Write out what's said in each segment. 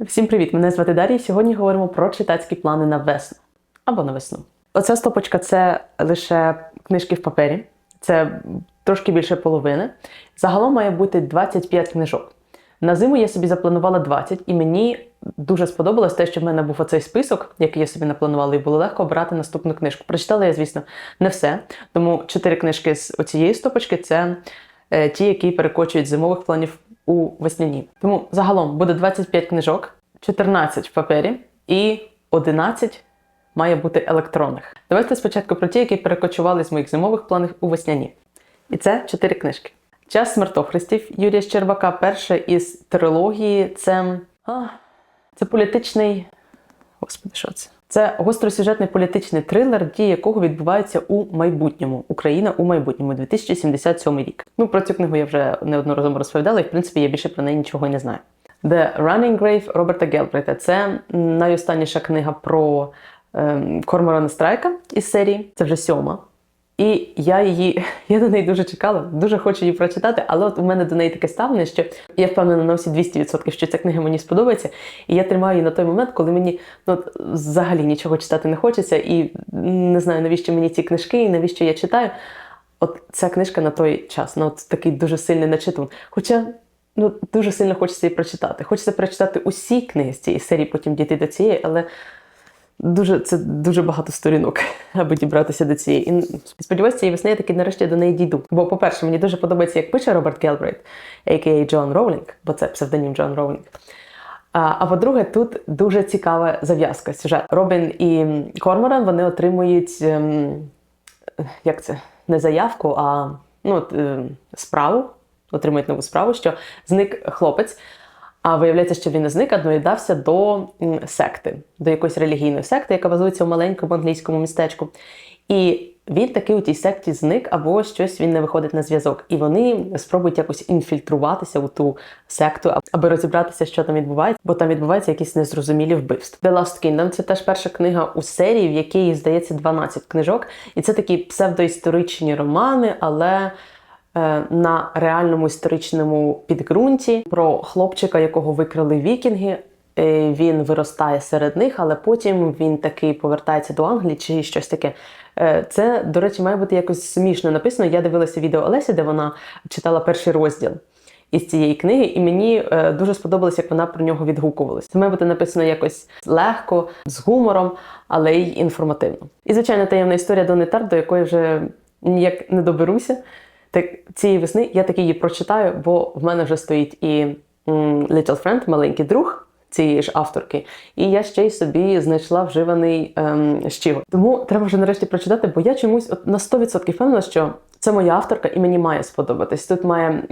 Всім привіт! Мене звати Дар'я. Сьогодні говоримо про читацькі плани на весну або на весну. Оця стопочка це лише книжки в папері, це трошки більше половини. Загалом має бути 25 книжок. На зиму я собі запланувала 20, і мені дуже сподобалось те, що в мене був оцей список, який я собі напланувала, і було легко обрати наступну книжку. Прочитала я, звісно, не все. Тому 4 книжки з оцієї стопочки це е, ті, які перекочують зимових планів у весняні. Тому загалом буде 25 книжок, 14 в папері і 11 має бути електронних. Давайте спочатку про ті, які перекочували з моїх зимових планів у весняні. І це 4 книжки. Час смертохрестів Юрія Щербака. Перша із трилогії це. А, це політичний. Господи, що це? Це гостросюжетний політичний трилер, дії якого відбуваються у майбутньому. Україна у майбутньому, 2077 рік. Ну про цю книгу я вже неодноразово розповідала, і в принципі я більше про неї нічого не знаю. The Running Grave Роберта Гелбрейта. Це найостанніша книга про ем, Корморана Страйка із серії. Це вже сьома. І я її, я до неї дуже чекала, дуже хочу її прочитати, але от у мене до неї таке ставлення, що я впевнена на усі 200%, що ця книга мені сподобається. І я тримаю її на той момент, коли мені ну, взагалі нічого читати не хочеться, і не знаю, навіщо мені ці книжки, і навіщо я читаю. От ця книжка на той час, ну от такий дуже сильний начитун. Хоча ну, дуже сильно хочеться її прочитати. Хочеться прочитати усі книги з цієї серії, потім дійти до цієї, але дуже це дуже багато сторінок, аби дібратися до цієї. І сподіваюся, цієї весни я таки нарешті до неї дійду. Бо, по-перше, мені дуже подобається, як пише Роберт Гелбрейт, а.к.а. Джон Роулінг, бо це псевдонім Джон Роулінг. А, а по-друге, тут дуже цікава зав'язка сюжет. Робін і Корморан вони отримують ем, як це не заявку, а ну, от, е, справу, отримують нову справу, що зник хлопець. А виявляється, що він не зник, а доїдався до секти, до якоїсь релігійної секти, яка базується в маленькому англійському містечку. І він таки у тій секті зник, або щось він не виходить на зв'язок. І вони спробують якось інфільтруватися у ту секту, аби розібратися, що там відбувається, бо там відбуваються якісь незрозумілі вбивства. The Last Kingdom – це теж перша книга у серії, в якій здається 12 книжок. І це такі псевдоісторичні романи, але на реальному історичному підґрунті про хлопчика, якого викрали вікінги. Е, Він виростає серед них, але потім він таки повертається до Англії чи щось таке. Е, Це, до речі, має бути якось смішно написано. Я дивилася відео Олесі, де вона читала перший розділ із цієї книги, і мені е, дуже сподобалось, як вона про нього відгукувалась. Це має бути написано якось легко, з гумором, але й інформативно. І звичайно, таємна історія Дони Тарт, до якої вже ніяк не доберуся. Так цієї весни я таки її прочитаю, бо в мене вже стоїть і Little Friend, маленький друг цієї ж авторки, і я ще й собі знайшла вживаний ем, щігор. Тому треба вже нарешті прочитати, бо я чомусь от на 100% впевнена, що це моя авторка, і мені має сподобатись. Тут має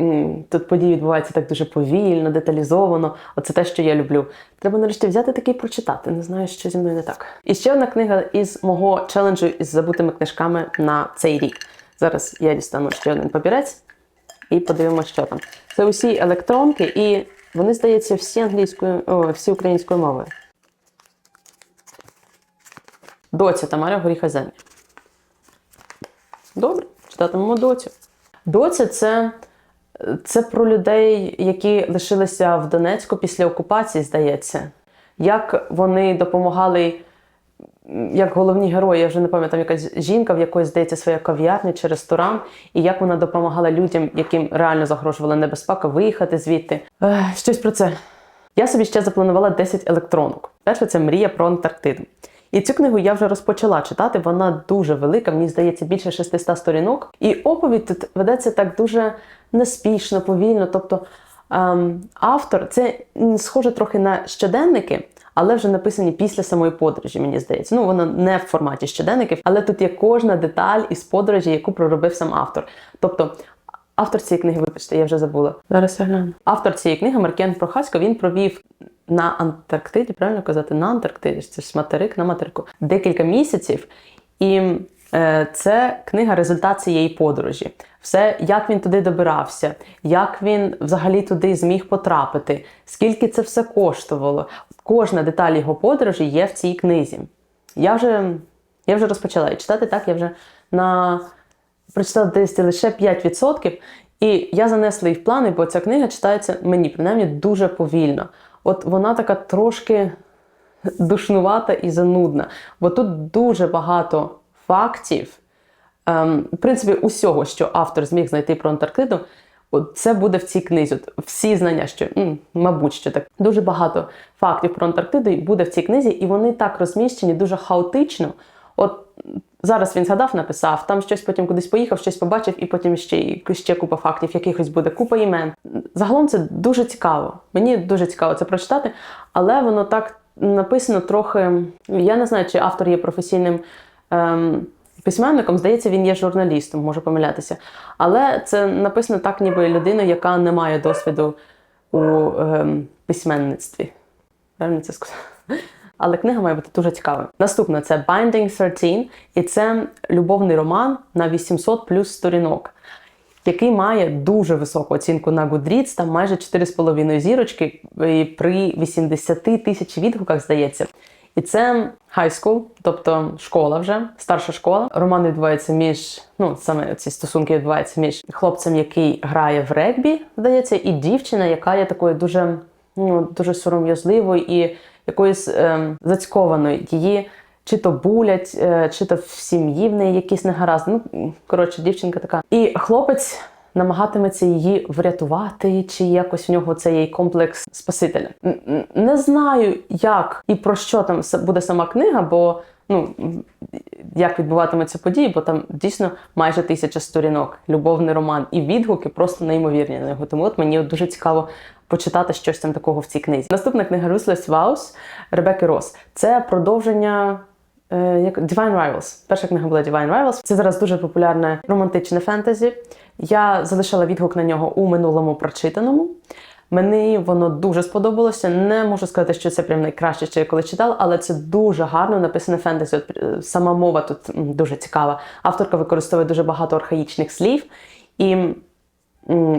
тут події відбуваються так дуже повільно, деталізовано. Оце те, що я люблю. Треба нарешті взяти такий і прочитати. Не знаю, що зі мною не так. І ще одна книга із мого челенджу із забутими книжками на цей рік. Зараз я дістану ще один папірець і подивимося, що там. Це усі електронки, і вони, здається, всі англійською, о, всі українською мовою. Доця Тамара Горіха Земля. Добре, читатимемо доцю. Доця це, це про людей, які лишилися в Донецьку після окупації, здається. Як вони допомагали як головні герої, я вже не пам'ятаю, якась жінка, в якої здається своя кав'ярня чи ресторан, і як вона допомагала людям, яким реально загрожувала небезпека, виїхати звідти. Ех, щось про це. Я собі ще запланувала 10 електронок. Перше це мрія про Антарктиду. І цю книгу я вже розпочала читати. Вона дуже велика, мені здається, більше 600 сторінок. І оповідь тут ведеться так дуже неспішно, повільно. Тобто ем, автор це схоже трохи на щоденники, але вже написані після самої подорожі, мені здається. Ну, воно не в форматі щоденників, але тут є кожна деталь із подорожі, яку проробив сам автор. Тобто. Автор цієї книги, вибачте, я вже забула. Зараз я гляну. Автор цієї книги Маркен Прохасько він провів на Антарктиді, правильно казати, на Антарктиді, це ж материк на материку, декілька місяців. І це книга результат цієї подорожі. Все, як він туди добирався, як він взагалі туди зміг потрапити, скільки це все коштувало. Кожна деталь його подорожі є в цій книзі. Я вже, я вже розпочала і читати так, я вже на прочитала десь лише 5%. І я занесла її в плани, бо ця книга читається мені принаймні дуже повільно. от вона така трошки душнувата і занудна. Бо тут дуже багато фактів, ем, в принципі, усього, що автор зміг знайти про Антарктиду, це буде в цій книзі. От всі знання, що м, мабуть, що так дуже багато фактів про Антарктиду буде в цій книзі, і вони так розміщені дуже хаотично. От зараз він згадав, написав, там щось потім кудись поїхав, щось побачив, і потім ще ще купа фактів, якихось буде купа імен. Загалом це дуже цікаво. Мені дуже цікаво це прочитати, але воно так написано трохи. Я не знаю, чи автор є професійним. Ем, Письменником, здається, він є журналістом, можу помилятися. Але це написано так, ніби людина, яка не має досвіду у ем, письменництві. Правильно це сказати? Але книга має бути дуже цікавою. Наступна це Binding 13, і це любовний роман на 800 плюс сторінок, який має дуже високу оцінку на Goodreads, там майже 4,5 зірочки і при 80 тисяч відгуках, здається. І це high school, тобто школа вже, старша школа. Роман відбувається між, ну саме ці стосунки відбуваються між хлопцем, який грає в регбі, здається, і дівчина, яка є такою дуже, ну, дуже сором'язливою і якоюсь ем, зацькованою. Її чи то булять, е, чи то в сім'ї в неї якісь негаразди. Ну, коротше, дівчинка така. І хлопець намагатиметься її врятувати, чи якось в нього цей є комплекс спасителя. Не знаю, як і про що там буде сама книга, бо ну як відбуватимуться події, бо там дійсно майже тисяча сторінок, любовний роман, і відгуки просто неймовірні на нього. Тому от мені дуже цікаво почитати щось там такого в цій книзі. Наступна книга Ruthless Vows Ребекки Рос. Це продовження. Е, як Divine Rivals. Перша книга була Divine Rivals. Це зараз дуже популярне романтичне фентезі. Я залишила відгук на нього у минулому прочитаному. Мені воно дуже сподобалося. Не можу сказати, що це прям найкраще, що я коли читала, але це дуже гарно написане фентезі. От, е, сама мова тут дуже цікава. Авторка використовує дуже багато архаїчних слів і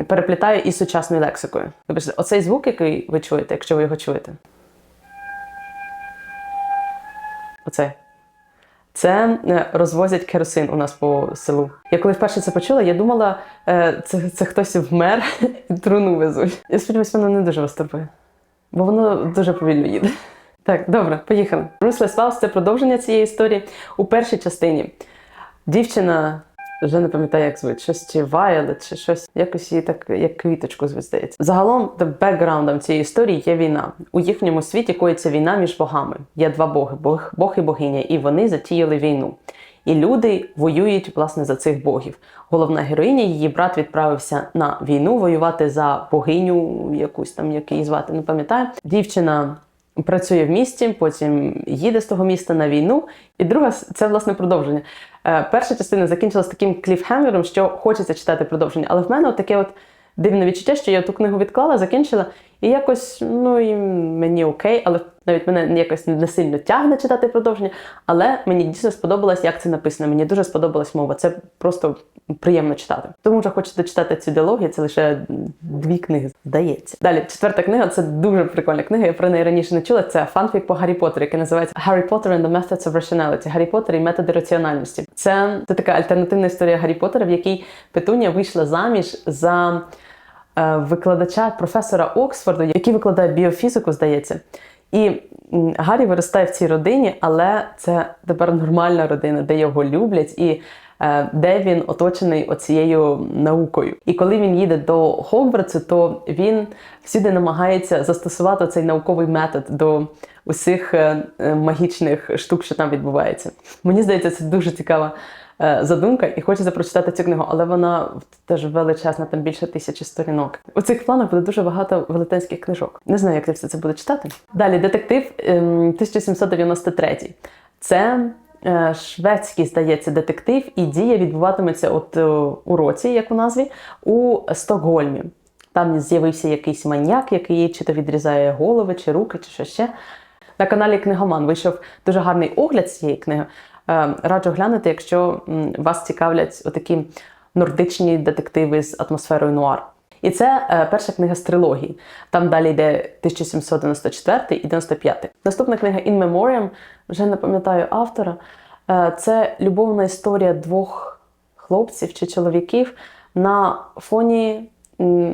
переплітає із сучасною лексикою. Вибачте, оцей звук, який ви чуєте, якщо ви його чуєте. Оце. Це е, розвозять керосин у нас по селу. Я коли вперше це почула, я думала, е, це, це хтось вмер і труну везуть. Я сподіваюся, воно не дуже вас бо воно дуже повільно їде. Так, добре, поїхали. Руслес Vows – це продовження цієї історії. У першій частині дівчина. Вже не пам'ятаю, як звуть, щось чи Violet, чи щось, якось її так, як квіточку звуть, здається. Загалом, бекграундом цієї історії є війна. У їхньому світі коїться війна між богами. Є два боги Бог, Бог і богиня, і вони затіяли війну. І люди воюють власне за цих богів. Головна героїня, її брат відправився на війну воювати за богиню, якусь там, як її звати, не пам'ятаю. Дівчина працює в місті, потім їде з того міста на війну. І друга це власне продовження. Е, Перша частина закінчилась таким кліфхемером, що хочеться читати продовження. Але в мене от таке от дивне відчуття, що я ту книгу відклала, закінчила, і якось, ну і мені окей, але навіть мене якось не сильно тягне читати продовження. Але мені дійсно сподобалось, як це написано. Мені дуже сподобалась мова. Це просто приємно читати. Тому вже хочете читати цю діалогію, це лише дві книги, здається. Далі, четверта книга це дуже прикольна книга. Я про неї раніше не чула. Це фанфік по Гаррі Поттеру, який називається Harry Potter and the Methods of Rationality. Гаррі Поттер і методи раціональності. Це, це така альтернативна історія Гаррі Поттера, в якій Петунія вийшла заміж за викладача професора Оксфорду, який викладає біофізику, здається. І Гаррі виростає в цій родині, але це тепер нормальна родина, де його люблять і е, де він оточений оцією наукою. І коли він їде до Хогвартсу, то він всюди намагається застосувати цей науковий метод до усіх е, е, магічних штук, що там відбувається. Мені здається, це дуже цікава е, задумка, і хочеться прочитати цю книгу, але вона теж величезна, там більше тисячі сторінок. У цих планах буде дуже багато велетенських книжок. Не знаю, як я все це буду читати. Далі детектив ем, 1793. Це е, шведський, здається, детектив, і дія відбуватиметься от е, у році, як у назві, у Стокгольмі. Там з'явився якийсь маньяк, який чи то відрізає голови, чи руки, чи що ще. На каналі Книгоман вийшов дуже гарний огляд цієї книги. Е, Раджу глянути, якщо вас цікавлять отакі нордичні детективи з атмосферою нуар. І це е, перша книга з трилогії. Там далі йде 1794 і 95. Наступна книга In Memoriam, вже не пам'ятаю автора. Е, це любовна історія двох хлопців чи чоловіків на фоні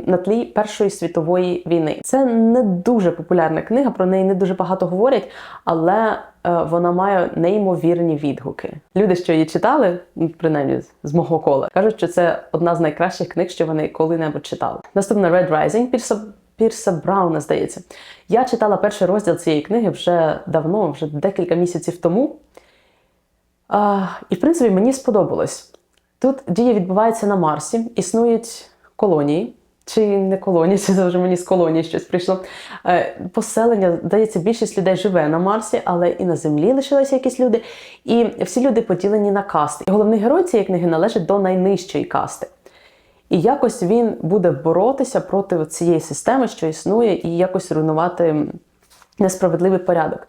на тлі Першої світової війни. Це не дуже популярна книга, про неї не дуже багато говорять, але вона має неймовірні відгуки. Люди, що її читали, ну, принаймні з мого кола, кажуть, що це одна з найкращих книг, що вони коли-небудь читали. Наступна Red Rising Пірса, Пірса Брауна, здається. Я читала перший розділ цієї книги вже давно, вже декілька місяців тому. А, і, в принципі, мені сподобалось. Тут дія відбувається на Марсі, існують колонії, чи не колонії, це вже мені з колонії щось прийшло. Е, Поселення, здається, більшість людей живе на Марсі, але і на землі лишилися якісь люди. І всі люди поділені на касти. І головний герой цієї книги належить до найнижчої касти. І якось він буде боротися проти цієї системи, що існує, і якось руйнувати несправедливий порядок.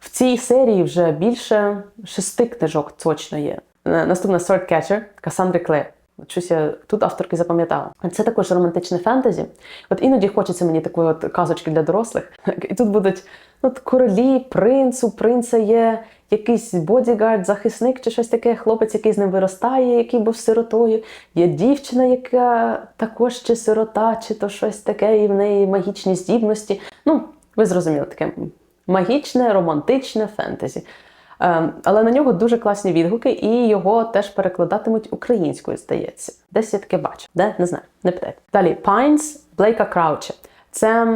В цій серії вже більше шести книжок точно є. Е, Наступна Swordcatcher Касандри Кле. От Щось я тут авторки запам'ятала. Це також романтичне фентезі. От іноді хочеться мені такої от казочки для дорослих. І тут будуть ну, от королі, принц, у принца є якийсь бодігард, захисник чи щось таке, хлопець, який з ним виростає, який був сиротою. Є дівчина, яка також чи сирота, чи то щось таке, і в неї магічні здібності. Ну, ви зрозуміли, таке магічне, романтичне фентезі. Ем, Але на нього дуже класні відгуки, і його теж перекладатимуть українською, здається. Десь я таке бачу. Де? Не знаю, не питайте. Далі Pines Блейка Крауча. Це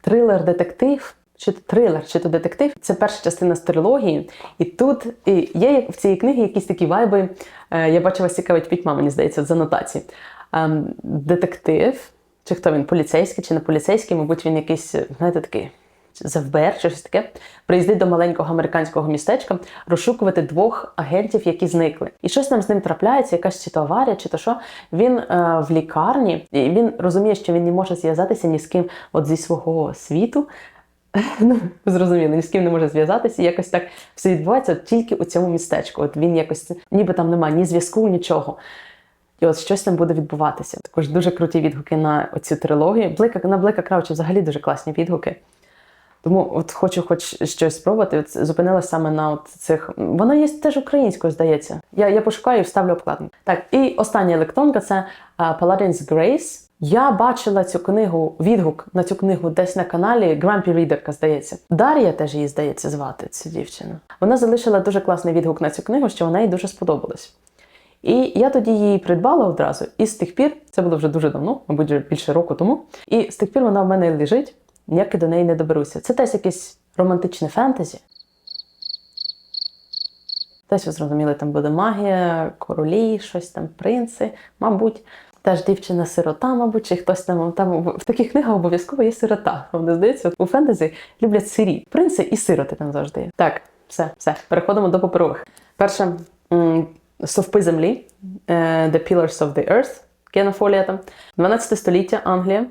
трилер-детектив. Чи то трилер, чи то детектив. Це перша частина з трилогії. І тут і є в цій книгі якісь такі вайби. е, Я бачила цікавить пітьма, мені здається, з анотації. Ем, Детектив, чи хто він, поліцейський, чи не поліцейський, мабуть, він якийсь, знаєте, такий з ФБР, чи щось таке, приїздить до маленького американського містечка розшукувати двох агентів, які зникли. І щось там з ним трапляється, якась чи то аварія, чи то що. Він е, в лікарні, і він розуміє, що він не може зв'язатися ні з ким от зі свого світу. Ну, ви зрозуміли, ні з ким не може зв'язатися, і якось так все відбувається тільки у цьому містечку. От він якось ніби там немає ні зв'язку, нічого. І от щось там буде відбуватися. Також дуже круті відгуки на оцю трилогію. Блика на Блека Крауча взагалі дуже класні відгуки. Тому от хочу хоч щось спробувати. От зупинилася саме на от цих. Вона є теж українською, здається. Я, я пошукаю і вставлю обкладинку. Так, і остання електронка це Paladin's Grace. Я бачила цю книгу, відгук на цю книгу десь на каналі Grumpy Readerка, здається. Дар'я теж її здається звати цю дівчину. Вона залишила дуже класний відгук на цю книгу, що вона їй дуже сподобалась. І я тоді її придбала одразу, і з тих пір, це було вже дуже давно, мабуть, більше року тому. І з тих пір вона в мене лежить, ніяк до неї не доберуся. Це теж якесь романтичне фентезі. Теж ви зрозуміли, там буде магія, королі, щось там, принци, мабуть. Теж дівчина-сирота, мабуть, чи хтось там там в таких книгах обов'язково є сирота. Мені здається, у фентезі люблять сирі. Принци і сироти там завжди є. Так, все, все. Переходимо до паперових. Перше совпи землі е, The Pillars of the Earth, Кена там. 12 століття Англія.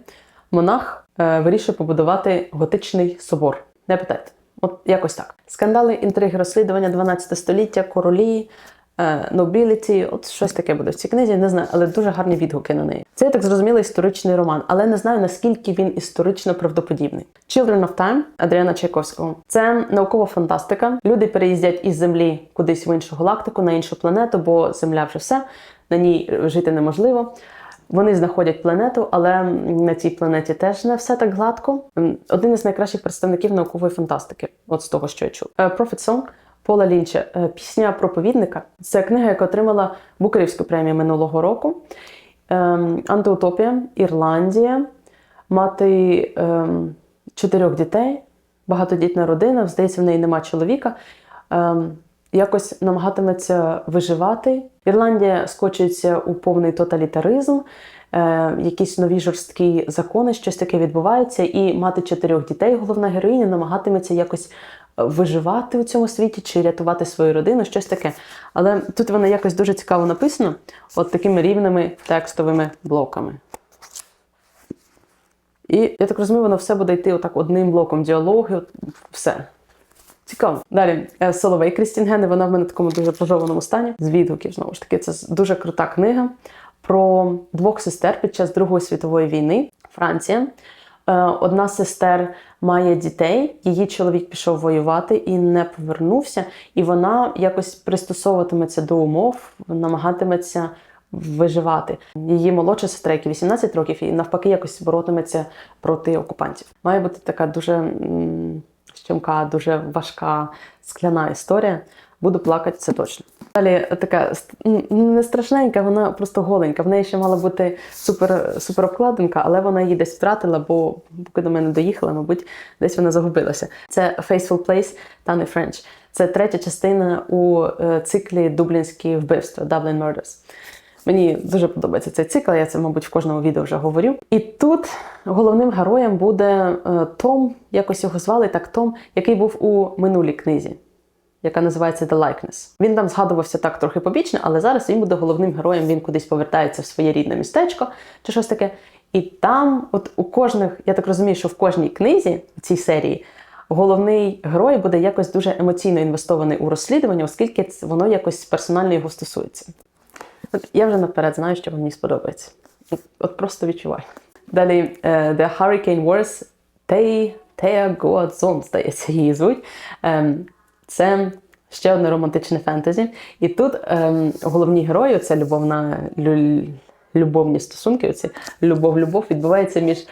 Монах вирішує побудувати готичний собор. Не питайте. От якось так. Скандали, інтриги, розслідування 12 століття, королі, е, nobility, от щось таке буде в цій книзі, не знаю, але дуже гарні відгуки на неї. Це я так зрозуміла історичний роман, але не знаю наскільки він історично правдоподібний. Children of Time Адріана Чайковського. Це наукова фантастика. Люди переїздять із землі кудись в іншу галактику, на іншу планету, бо земля вже все, на ній жити неможливо. Вони знаходять планету, але на цій планеті теж не все так гладко. Один із найкращих представників наукової фантастики, от з того, що я чув. Prophet Song Пола Лінча. Е, Пісня проповідника. Це книга, яка отримала Букерівську премію минулого року. Ем, Антиутопія, Ірландія, мати ем, чотирьох дітей, багатодітна родина. Здається, в неї нема чоловіка. Якось намагатиметься виживати. Ірландія скочується у повний тоталітаризм, е, якісь нові жорсткі закони, щось таке відбувається, і мати чотирьох дітей, головна героїня, намагатиметься якось е, виживати у цьому світі чи рятувати свою родину, щось таке. Але тут воно якось дуже цікаво написано, от такими рівними текстовими блоками. І я так розумію, воно все буде йти отак одним блоком діалоги, все. Цікаво. Далі е, Соловей Крістінгени, вона в мене в такому дуже пожованому стані. З відгуків, знову ж таки, це дуже крута книга про двох сестер під час Другої світової війни. Франція. Е, Одна з сестер має дітей, її чоловік пішов воювати і не повернувся, і вона якось пристосовуватиметься до умов, намагатиметься виживати. Її молодша сестра, якій 18 років, і навпаки якось боротиметься проти окупантів. Має бути така дуже щемка, дуже важка скляна історія. Буду плакати, це точно. Далі така не страшненька, вона просто голенька. В неї ще мала бути супер, супер обкладинка, але вона її десь втратила, бо поки до мене доїхала, мабуть, десь вона загубилася. Це Faithful Place Тани Френч. Це третя частина у е, циклі Дублінські вбивства Dublin Murders. Мені дуже подобається цей цикл, я це, мабуть, в кожному відео вже говорю. І тут головним героєм буде е, Том, якось його звали так Том, який був у минулій книзі яка називається The Likeness. Він там згадувався так трохи побічно, але зараз він буде головним героєм. Він кудись повертається в своє рідне містечко чи щось таке. І там, от у кожних, я так розумію, що в кожній книзі в цій серії головний герой буде якось дуже емоційно інвестований у розслідування, оскільки воно якось персонально його стосується. Я вже наперед знаю, що мені сподобається. От, просто відчуваю. Далі е, The Hurricane Wars Tay, Thea Goadzon, здається, її звуть. Ем, це ще одне романтичне фентезі. І тут ем, головні герої, це любовна, лю, любовні стосунки, оці любов-любов відбувається між.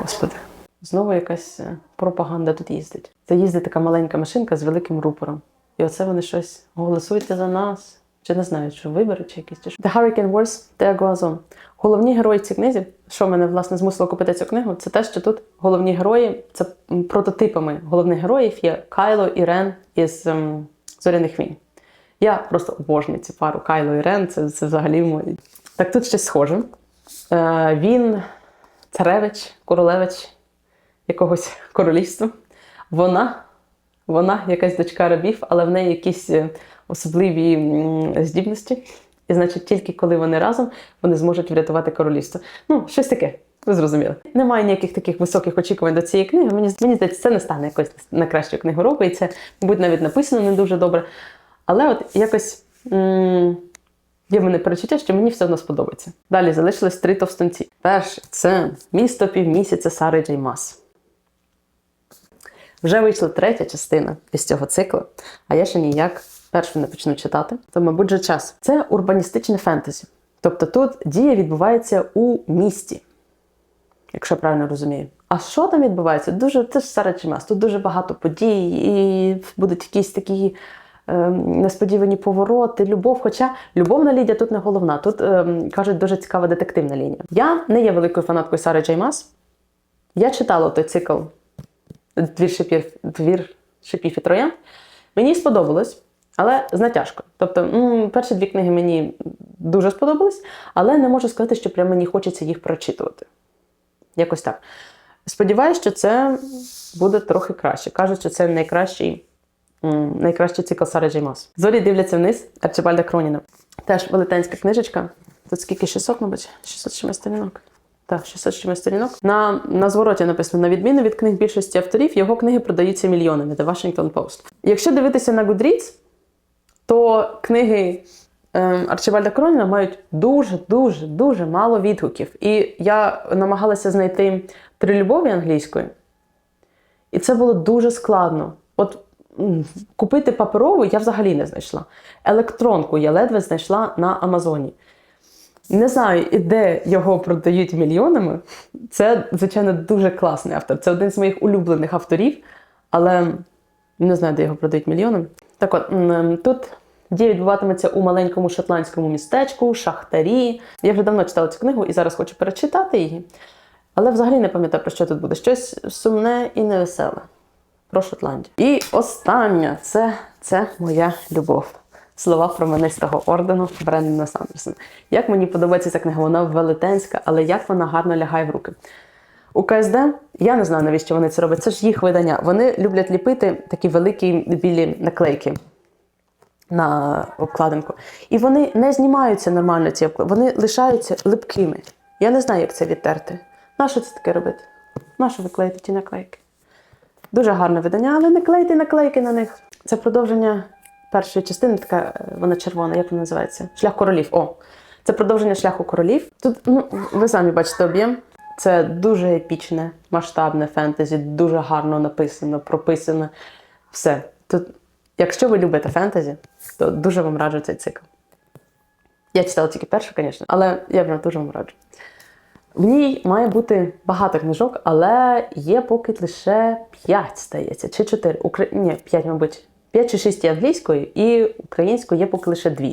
Господи, знову якась пропаганда тут їздить. Це їздить така маленька машинка з великим рупором. І оце вони щось голосуйте за нас. Чи не знаю, що вибори чи якісь чи що. The Hurricane Wars Thea Goazon. Головні герої цієї книзі, що мене власне змусило купити цю книгу, це те, що тут головні герої, це прототипами головних героїв є Кайло і Рен із ем, Зоряних війн. Я просто обожнюю цю пару Кайло і Рен, це, це взагалі мої. Так тут щось схоже. Е, він царевич, королевич якогось королівства. Вона, вона якась дочка рабів, але в неї якісь е, особливі здібності. І значить, тільки коли вони разом, вони зможуть врятувати королівство. Ну, щось таке. Ви зрозуміли. Немає ніяких таких високих очікувань до цієї книги. Мені, мені здається, це не стане якось найкращою книгою року, і це, мабуть, навіть написано не дуже добре. Але от якось м- є в мене перечуття, що мені все одно сподобається. Далі залишилось три товстунці. Перше це місто півмісяця Сари Джей Мас. Вже вийшла третя частина із цього циклу, а я ще ніяк першу не почну читати, то, мабуть, вже час. Це урбаністичне фентезі. Тобто тут дія відбувається у місті, якщо я правильно розумію. А що там відбувається? Дуже це ж Сара Чимас. Тут дуже багато подій, і будуть якісь такі ем, несподівані повороти, любов. Хоча любовна лінія тут не головна. Тут ем, кажуть дуже цікава детективна лінія. Я не є великою фанаткою Сари Джеймас. Я читала той цикл Двір шипів, двір шипів і троян. Мені сподобалось, але з натяжкою. Тобто, перші дві книги мені дуже сподобались, але не можу сказати, що прямо мені хочеться їх прочитувати. Якось так. Сподіваюсь, що це буде трохи краще. Кажуть, що це найкращий, найкращий цикл Сари Джеймас. Зорі дивляться вниз Арчибальда Кроніна. Теж велетенська книжечка. Тут скільки 600, мабуть? 600 чимось сторінок. Так, 600 сторінок. На, на звороті написано: на відміну від книг більшості авторів, його книги продаються мільйонами. The Washington Post. Якщо дивитися на Goodreads, то книги ем, Арчибальда Кроніна мають дуже, дуже, мало відгуків. І я намагалася знайти три любові англійською, і це було дуже складно. От купити паперову я взагалі не знайшла. Електронку я ледве знайшла на Амазоні. Не знаю, і де його продають мільйонами. Це, звичайно, дуже класний автор. Це один з моїх улюблених авторів, але не знаю, де його продають мільйонами. Так от, тут дія відбуватиметься у маленькому шотландському містечку, Шахтарі. Я вже давно читала цю книгу і зараз хочу перечитати її. Але взагалі не пам'ятаю, про що тут буде. Щось сумне і невеселе. Про Шотландію. І останнє це, це моя любов. Слова променистого ордену Брендона Сандерсона. Як мені подобається ця книга, вона велетенська, але як вона гарно лягає в руки. У КСД я не знаю, навіщо вони це роблять. Це ж їх видання. Вони люблять ліпити такі великі білі наклейки на обкладинку. І вони не знімаються нормально, ці обкладинки, вони лишаються липкими. Я не знаю, як це відтерти. Нащо це таке робити? Нащо ви клеїте ті наклейки? Дуже гарне видання, але не клейте наклейки на них. Це продовження першої частини, така е, вона червона, як вона називається? Шлях королів. О, це продовження шляху королів. Тут, ну, ви самі бачите об'єм. Це дуже епічне, масштабне фентезі, дуже гарно написано, прописано. Все. Тут Якщо ви любите фентезі, то дуже вам раджу цей цикл. Я читала тільки першу, звісно, але я вже дуже вам раджу. В ній має бути багато книжок, але є поки лише 5, здається, чи 4. Укра... Ні, 5, мабуть. 5 чи 6 є англійською, і українською є поки лише 2.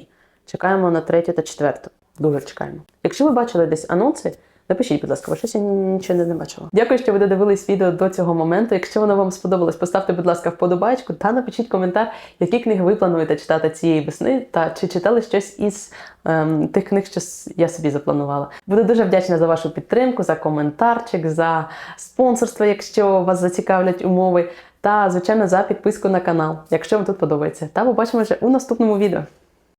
Чекаємо на третю та четверту. Дуже чекаємо. Якщо ви бачили десь анонси, напишіть, будь ласка, бо щось я нічого не бачила. Дякую, що ви додивились відео до цього моменту. Якщо воно вам сподобалось, поставте, будь ласка, вподобайку та напишіть коментар, які книги ви плануєте читати цієї весни, та чи читали щось із ем, тих книг, що я собі запланувала. Буду дуже вдячна за вашу підтримку, за коментарчик, за спонсорство, якщо вас зацікавлять умови, та звичайно за підписку на канал, якщо вам тут подобається. Та побачимо вже у наступному відео.